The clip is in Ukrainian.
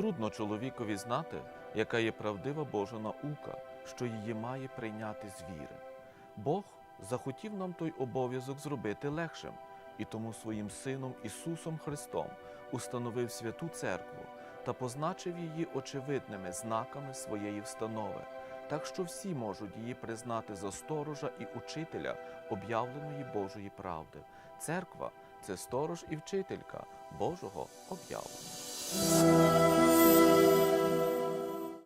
Трудно чоловікові знати, яка є правдива Божа наука, що її має прийняти з віри. Бог захотів нам той обов'язок зробити легшим, і тому своїм Сином Ісусом Христом установив святу церкву та позначив її очевидними знаками своєї встанови, так що всі можуть її признати за сторожа і учителя об'явленої Божої правди. Церква це сторож і вчителька Божого об'явлення.